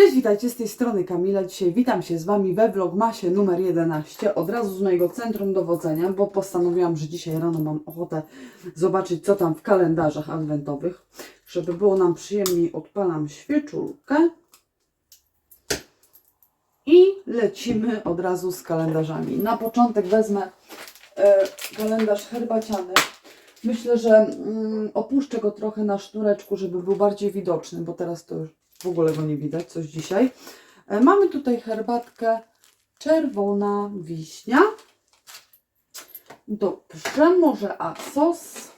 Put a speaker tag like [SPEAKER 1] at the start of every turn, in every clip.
[SPEAKER 1] Cześć, witajcie z tej strony Kamila. Dzisiaj witam się z Wami we vlogmasie numer 11, od razu z mojego centrum dowodzenia, bo postanowiłam, że dzisiaj rano mam ochotę zobaczyć, co tam w kalendarzach adwentowych. Żeby było nam przyjemniej, odpalam świeczulkę i lecimy od razu z kalendarzami. Na początek wezmę e, kalendarz herbaciany. Myślę, że mm, opuszczę go trochę na sznureczku, żeby był bardziej widoczny, bo teraz to już w ogóle go nie widać, coś dzisiaj. E, mamy tutaj herbatkę czerwona wiśnia. Dobrze, może Asos.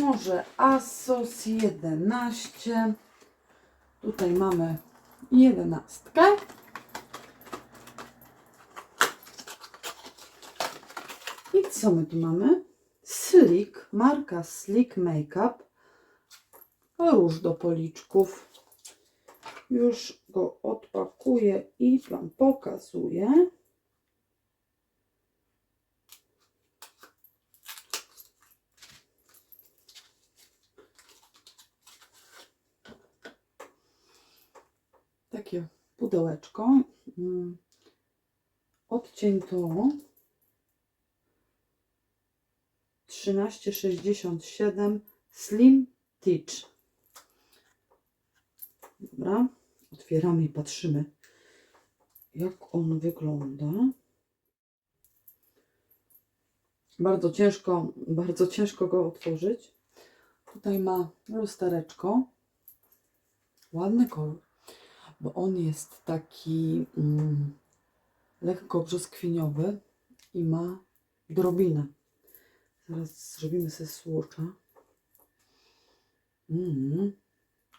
[SPEAKER 1] Może Asos 11. Tutaj mamy jedenastkę. I co my tu mamy? Slick, marka Slick Makeup. Róż do policzków. Już go odpakuję i Wam pokazuję. Takie pudełeczko. Mm. Odcień to 1367 Slim Teach. Dobra, otwieramy i patrzymy, jak on wygląda. Bardzo ciężko, bardzo ciężko go otworzyć. Tutaj ma lustereczko. Ładny kolor, bo on jest taki mm, lekko brzoskwiniowy i ma drobinę. Zaraz zrobimy sobie słocza. Mm,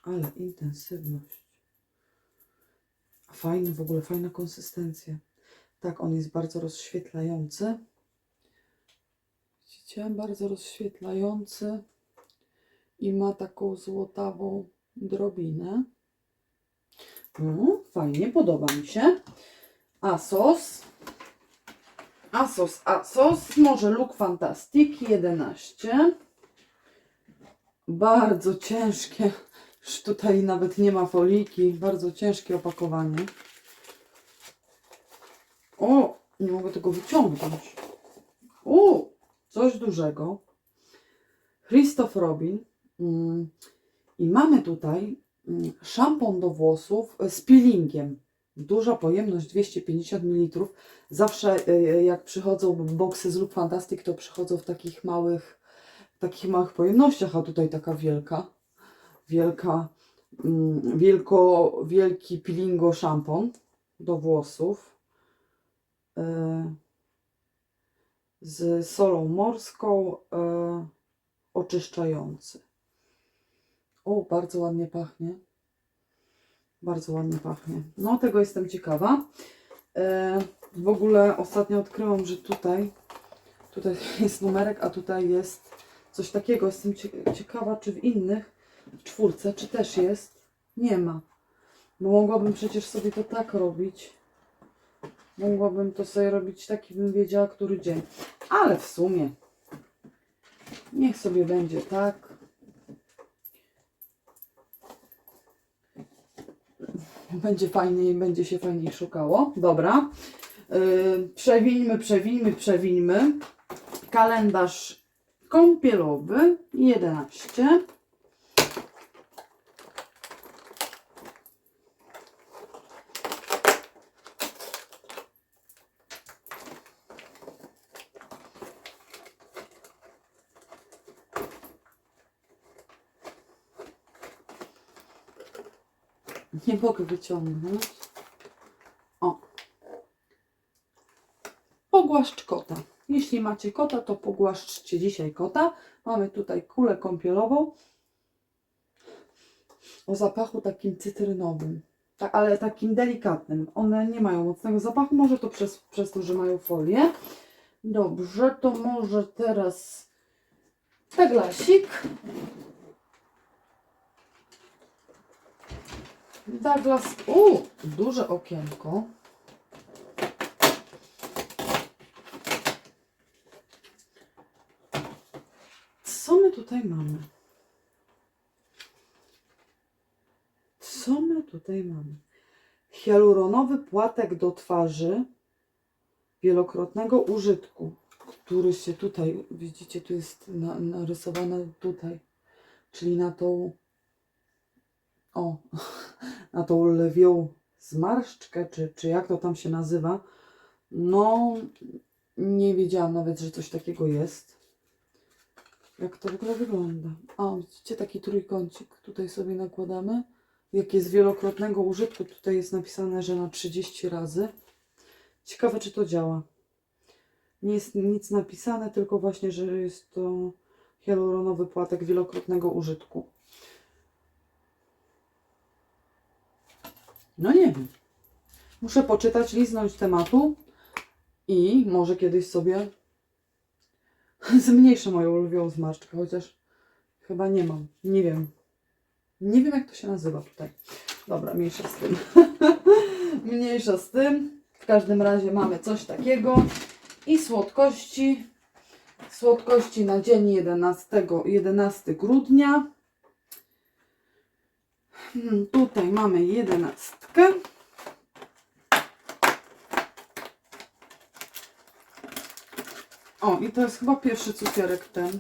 [SPEAKER 1] ale intensywność. Fajny w ogóle, fajna konsystencja. Tak, on jest bardzo rozświetlający. Widzicie? Bardzo rozświetlający i ma taką złotawą drobinę. No, fajnie, podoba mi się. Asos. Asos, Asos, może Look Fantastic 11. Bardzo ciężkie, już tutaj nawet nie ma foliki, bardzo ciężkie opakowanie. O, nie mogę tego wyciągnąć. O, coś dużego. Christoph Robin. Mm, I mamy tutaj mm, szampon do włosów z peelingiem. Duża pojemność 250 ml. Zawsze y, jak przychodzą boksy z Look Fantastic, to przychodzą w takich małych, takich małych pojemnościach, a tutaj taka wielka, wielka, mm, wielko, wielki peelingo szampon do włosów y, z solą morską y, oczyszczający. O, bardzo ładnie pachnie. Bardzo ładnie pachnie. No, tego jestem ciekawa. E, w ogóle ostatnio odkryłam, że tutaj, tutaj jest numerek, a tutaj jest coś takiego. Jestem cie- ciekawa, czy w innych, czwórce, czy też jest. Nie ma. Bo mogłabym przecież sobie to tak robić. Mogłabym to sobie robić taki, bym wiedziała, który dzień. Ale w sumie niech sobie będzie tak. Będzie fajniej, będzie się fajniej szukało. Dobra. Yy, przewińmy, przewińmy, przewińmy. Kalendarz kąpielowy 11. Nie mogę wyciągnąć. O. Pogłaszcz kota. Jeśli macie kota, to pogłaszczcie dzisiaj kota. Mamy tutaj kulę kąpielową o zapachu takim cytrynowym, tak, ale takim delikatnym. One nie mają mocnego zapachu, może to przez, przez to, że mają folię. Dobrze, to może teraz Douglasik. Douglas, u, duże okienko. Co my tutaj mamy? co my tutaj mamy? Hialuronowy płatek do twarzy wielokrotnego użytku, który się tutaj, widzicie, tu jest na, narysowane tutaj, czyli na tą, o, na tą lwią zmarszczkę, czy, czy jak to tam się nazywa. No, nie wiedziałam nawet, że coś takiego jest. Jak to w ogóle wygląda? O, widzicie, taki trójkącik tutaj sobie nakładamy. Jak jest wielokrotnego użytku, tutaj jest napisane, że na 30 razy. Ciekawe, czy to działa. Nie jest nic napisane, tylko właśnie, że jest to hialuronowy płatek wielokrotnego użytku. No nie wiem. Muszę poczytać, liznąć tematu i może kiedyś sobie zmniejszę moją lwią zmarszczkę, chociaż chyba nie mam. Nie wiem. Nie wiem, jak to się nazywa tutaj. Dobra, mniejsza z tym. mniejsza z tym. W każdym razie mamy coś takiego. I słodkości. Słodkości na dzień 11, 11 grudnia. Hmm, tutaj mamy jedenastkę. O, i to jest chyba pierwszy cukierek ten.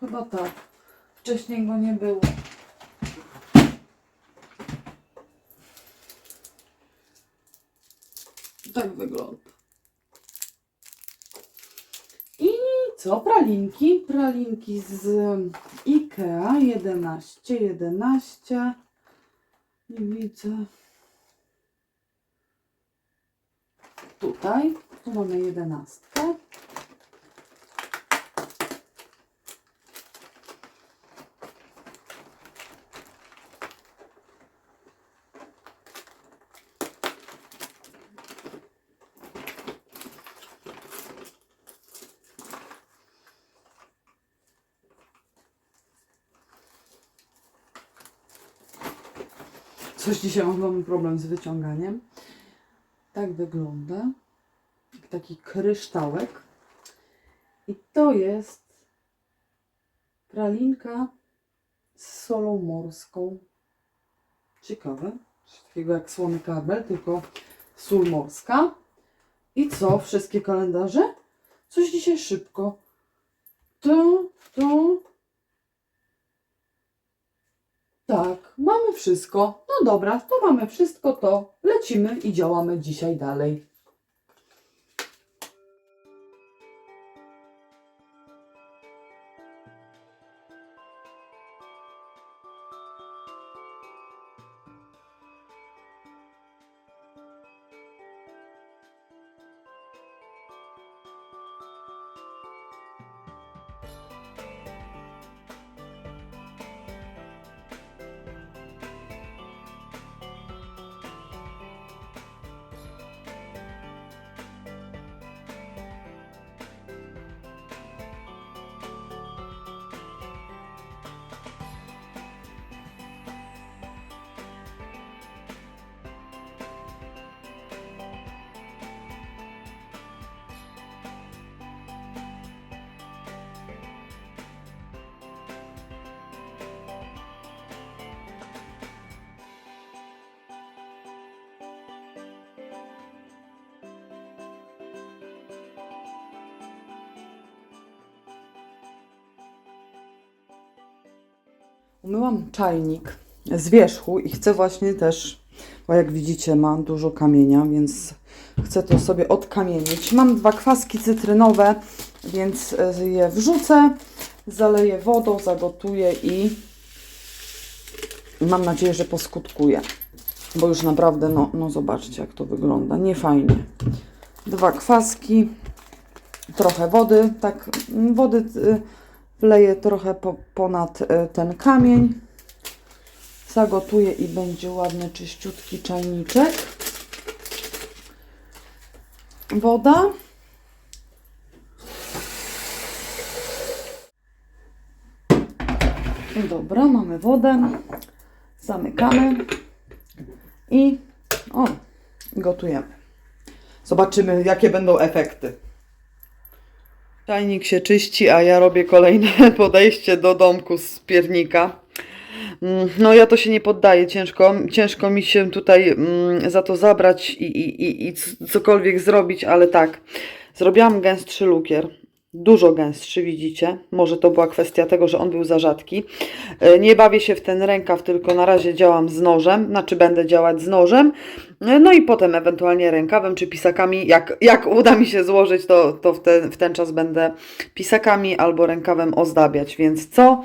[SPEAKER 1] Chyba tak. Wcześniej go nie było. Tak wygląda. I co? Pralinki. Pralinki z Ikea 11, 11. Nie widzę. Tutaj. Tu mamy jedenastkę. Coś dzisiaj mam problem z wyciąganiem. Tak wygląda. Taki kryształek. I to jest pralinka z solą morską. Ciekawe. Coś takiego jak słony kabel, tylko sól morska. I co? Wszystkie kalendarze? Coś dzisiaj szybko. To, to, Tak, mamy wszystko. No dobra, to mamy wszystko, to lecimy i działamy dzisiaj dalej. Umyłam czajnik z wierzchu i chcę właśnie też, bo jak widzicie ma dużo kamienia, więc chcę to sobie odkamienić. Mam dwa kwaski cytrynowe, więc e, je wrzucę, zaleję wodą, zagotuję i mam nadzieję, że poskutkuje. Bo już naprawdę, no, no zobaczcie jak to wygląda, nie fajnie. Dwa kwaski, trochę wody, tak, wody y, wleję trochę po, ponad y, ten kamień. Zagotuję i będzie ładny, czyściutki czajniczek. Woda. Dobra, mamy wodę. Zamykamy. I o, gotujemy. Zobaczymy, jakie będą efekty. Czajnik się czyści, a ja robię kolejne podejście do domku z piernika. Mm, No ja to się nie poddaję, ciężko, ciężko mi się tutaj mm, za to zabrać i, i, i, i cokolwiek zrobić, ale tak, zrobiłam gęstszy lukier, dużo gęstszy, widzicie, może to była kwestia tego, że on był za rzadki. E, Nie bawię się w ten rękaw, tylko na razie działam z nożem, znaczy będę działać z nożem, E, no i potem ewentualnie rękawem czy pisakami, jak, jak uda mi się złożyć, to, to w, ten, w ten czas będę pisakami albo rękawem ozdabiać, więc co?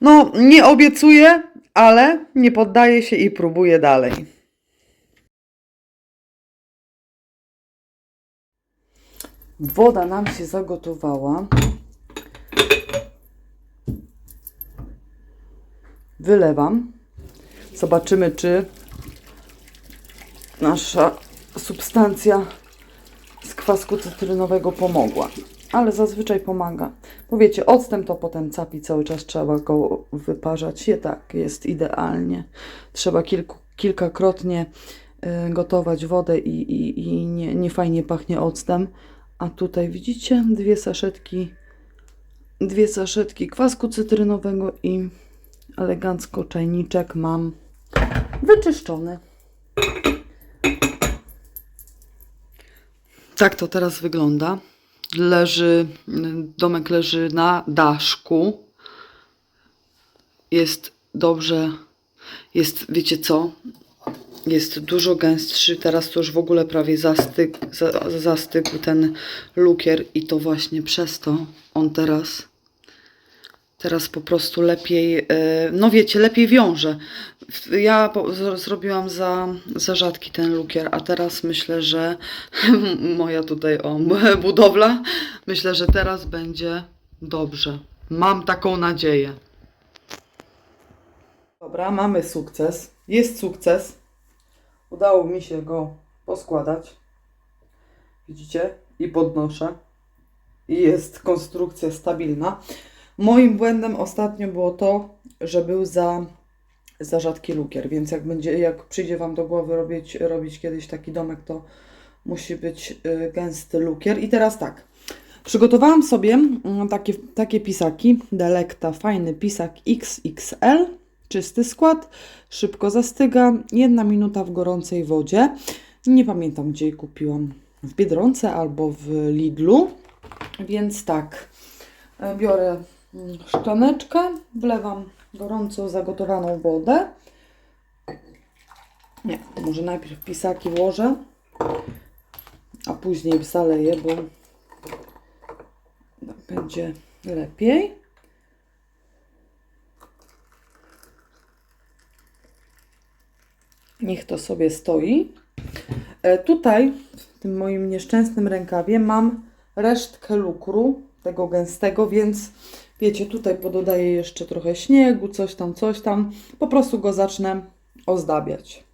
[SPEAKER 1] No, nie obiecuję, ale nie poddaję się i próbuję dalej. Woda nam się zagotowała. Wylewam. Zobaczymy, czy nasza substancja z kwasku cytrynowego pomogła. Ale zazwyczaj pomaga. Bo wiecie, octem to potem capi cały czas trzeba go wyparzać. Je tak, jest idealnie. Trzeba kilku, kilkakrotnie y, gotować wodę i, i, i nie, nie fajnie pachnie octem. A tutaj widzicie dwie saszetki, dwie saszetki kwasku cytrynowego i elegancko czajniczek mam wyczyszczony. Tak to teraz wygląda. Leży, domek leży na daszku. Jest dobrze, jest, wiecie co? Jest dużo gęstszy. Teraz to już w ogóle prawie zastyk, za, zastygł ten lukier i to właśnie przez to on teraz teraz po prostu lepiej, e, no wiecie, lepiej wiąże. Ja zrobiłam za, za rzadki ten lukier, a teraz myślę, że moja tutaj o, budowla, myślę, że teraz będzie dobrze. Mam taką nadzieję. Dobra, mamy sukces. Jest sukces. Udało mi się go poskładać. Widzicie? I podnoszę. I jest konstrukcja stabilna. Moim błędem ostatnio było to, że był za, za rzadki lukier, więc jak, będzie, jak przyjdzie Wam do głowy robić, robić kiedyś taki domek, to musi być y, gęsty lukier. I teraz tak, przygotowałam sobie mm, takie, takie pisaki, Delecta, fajny pisak XXL, czysty skład, szybko zastyga, jedna minuta w gorącej wodzie. Nie pamiętam, gdzie je kupiłam, w Biedronce albo w Lidlu, więc tak, E, Biorę mm, szklaneczkę, wlewam gorąco zagotowaną wodę. Nie, może najpierw pisaki włożę, a później zaleję, bo będzie lepiej. Niech to sobie stoi. E, Tutaj, w tym moim nieszczęsnym rękawie, mam resztkę lukru, tego gęstego, więc wiecie, tutaj pododaję jeszcze trochę śniegu, coś tam, coś tam. Po prostu go zacznę ozdabiać.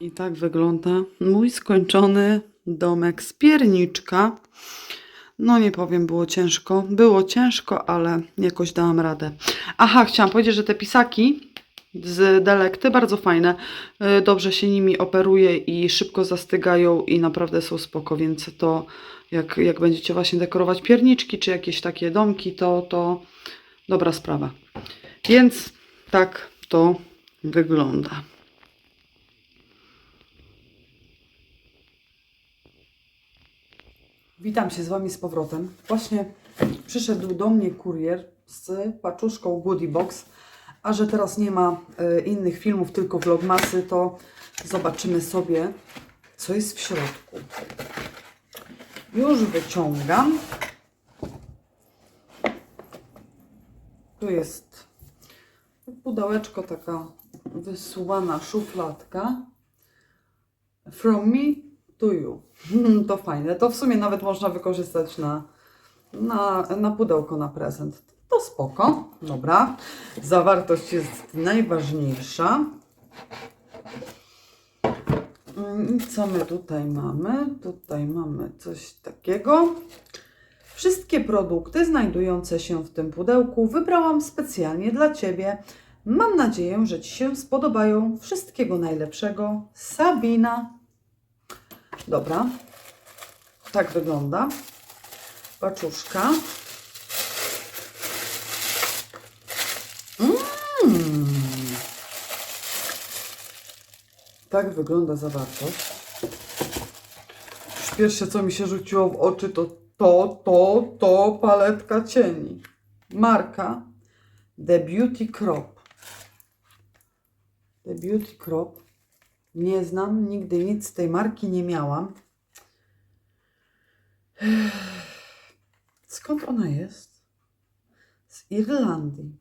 [SPEAKER 1] I tak wygląda mój skończony domek z pierniczka. No nie powiem, było ciężko. Było ciężko, ale jakoś dałam radę. Aha, chciałam powiedzieć, że te pisaki z Delekty bardzo fajne. Y, Dobrze się nimi operuje i szybko zastygają i naprawdę są spoko, więc to jak, jak będziecie właśnie dekorować pierniczki czy jakieś takie domki, to, to dobra sprawa. Więc tak to wygląda. Witam się z Wami z powrotem. Właśnie przyszedł do mnie kurier z paczuszką Goodie Box, a że teraz nie ma e, innych filmów, tylko vlogmasy, to zobaczymy sobie, co jest w środku. Już wyciągam. Tu jest pudełeczko, taka wysuwana szufladka. From me to you. To fajne. To w sumie nawet można wykorzystać na, na, na pudełko na prezent. To spoko. Dobra. Zawartość jest najważniejsza. Mm, Co my tutaj mamy? Tutaj mamy coś takiego. Wszystkie produkty znajdujące się w tym pudełku wybrałam specjalnie dla Ciebie. Mam nadzieję, że Ci się spodobają. Wszystkiego najlepszego. Sabina. Dobra. Tak wygląda. Paczuszka. Mm. Tak wygląda zawartość. Już pierwsze, co mi się rzuciło w oczy, to to, to, to paletka cieni. Marka The Beauty Crop. The Beauty Crop. Nie znam, nigdy nic z tej marki nie miałam. Skąd ona jest? Z Irlandii.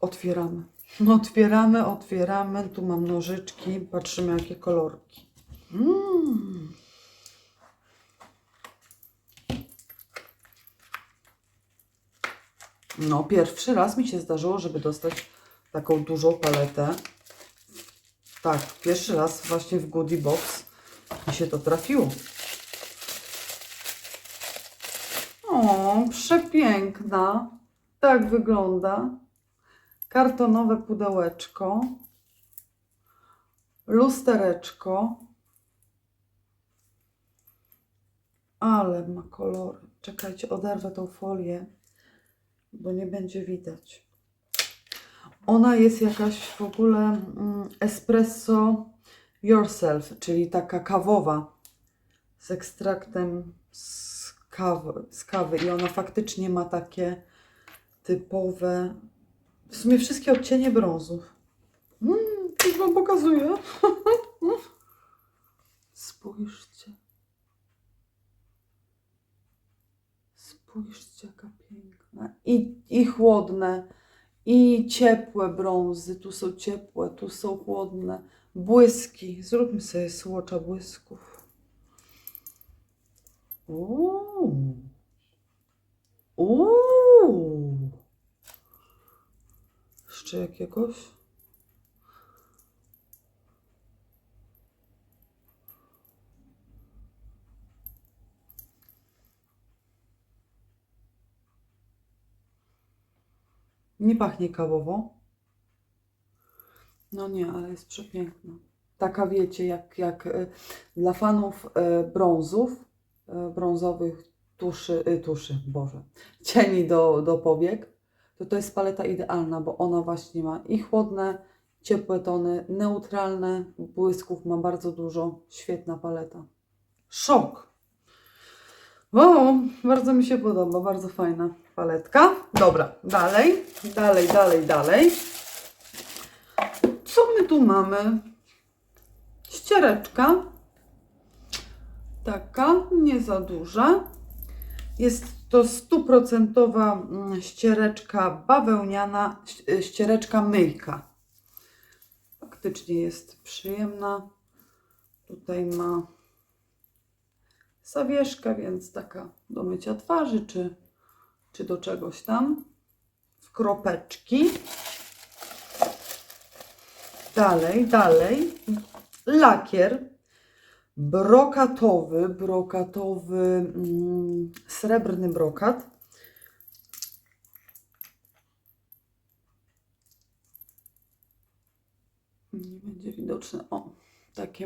[SPEAKER 1] Otwieramy. Otwieramy, otwieramy. Tu mam nożyczki. Patrzymy, jakie kolorki. Mm. No, pierwszy raz mi się zdarzyło, żeby dostać taką dużą paletę. Tak, pierwszy raz właśnie w Goodie Box mi się to trafiło. O, przepiękna. Tak wygląda. Kartonowe pudełeczko. Lustereczko. Ale ma kolory. Czekajcie, oderwę tą folię, bo nie będzie widać. Ona jest jakaś w ogóle mm, espresso yourself, czyli taka kawowa z ekstraktem z kawy, z kawy. I ona faktycznie ma takie typowe, w sumie wszystkie odcienie brązów. Mm, Wam pokazuję. Spójrzcie. Spójrzcie, jaka piękna. I, I chłodne, i ciepłe brązy. Tu są ciepłe, tu są chłodne. Błyski. Zróbmy sobie słocza błysków. Uuu. Uuu. Jeszcze jakiegoś? Nie pachnie kawowo. No nie, ale jest przepiękna. Taka wiecie, jak, jak e, dla fanów e, brązów, e, brązowych tuszy, tuszy, Boże, cieni do, do powiek, to to jest paleta idealna, bo ona właśnie ma i chłodne, ciepłe tony, neutralne, błysków ma bardzo dużo. Świetna paleta. Szok! O, bardzo mi się podoba, bardzo fajna paletka. Dobra, dalej, dalej, dalej, dalej. Co my tu mamy? Ściereczka. Taka, nie za duża. Jest to stuprocentowa mm, ściereczka bawełniana, ś- ściereczka myjka. Faktycznie jest przyjemna. Tutaj ma zawieszkę, więc taka do mycia twarzy, czy, czy do czegoś tam. W kropeczki. Dalej, dalej. Lakier. brokatowy, brokatowy, mm, srebrny brokat. Nie będzie widoczne. O,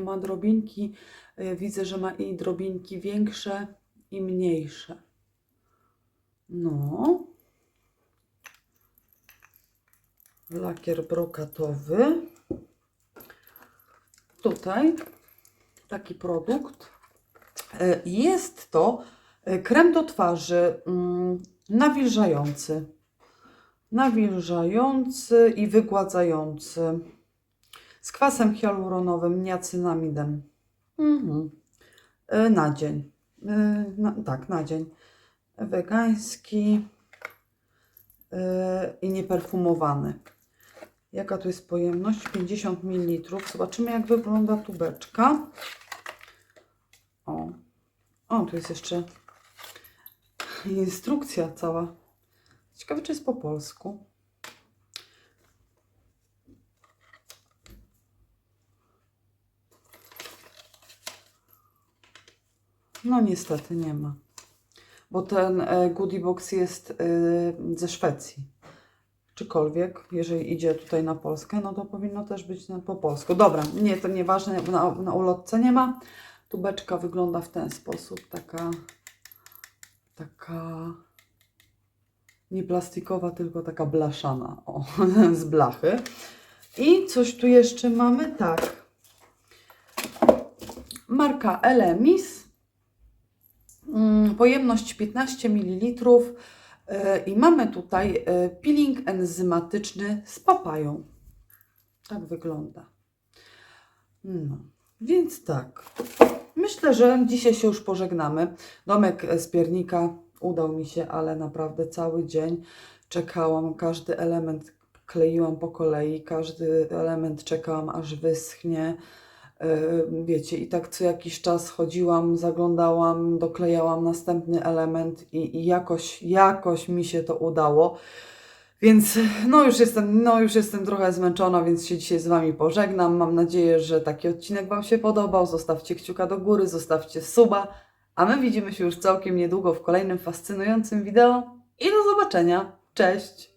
[SPEAKER 1] ma drobinki. Y, Widzę, że ma i drobinki większe i mniejsze. No. Lakier brokatowy. Tutaj taki produkt. E, Jest to e, krem do twarzy mm, nawilżający. Nawilżający i wygładzający. Z kwasem hialuronowym, niacynamidem. Mhm. E, Na dzień. E, Na, tak, na dzień. Wegański e, i nieperfumowany. Jaka tu jest pojemność? 50 ml. Zobaczymy, jak wygląda tubeczka. O, o, tu jest jeszcze instrukcja cała. Ciekawe, czy jest po polsku. No niestety nie ma. Bo ten e, goodie box jest e, ze Szwecji. Czykolwiek, jeżeli idzie tutaj na Polskę, no to powinno też być po polsku. Dobra, nie, to nieważne, na, na ulotce nie ma. Tubeczka wygląda w ten sposób, taka, taka nie plastikowa, tylko taka blaszana, o, z blachy. I coś tu jeszcze mamy, tak. Marka Elemis. Mm, Pojemność 15 ml. E, I mamy tutaj e, peeling enzymatyczny z papają. Tak wygląda. No, więc tak. Myślę, że dzisiaj się już pożegnamy. Domek z piernika udał mi się, ale naprawdę cały dzień czekałam. Każdy element kleiłam po kolei, każdy element czekałam aż wyschnie. Yy, Wiecie, i tak co jakiś czas chodziłam, zaglądałam, doklejałam następny element i, i jakoś, jakoś mi się to udało. Więc no już jestem, no już jestem trochę zmęczona, więc się dzisiaj z Wami pożegnam. Mam nadzieję, że taki odcinek Wam się podobał. Zostawcie kciuka do góry, zostawcie suba, a my widzimy się już całkiem niedługo w kolejnym fascynującym wideo i do zobaczenia. Cześć!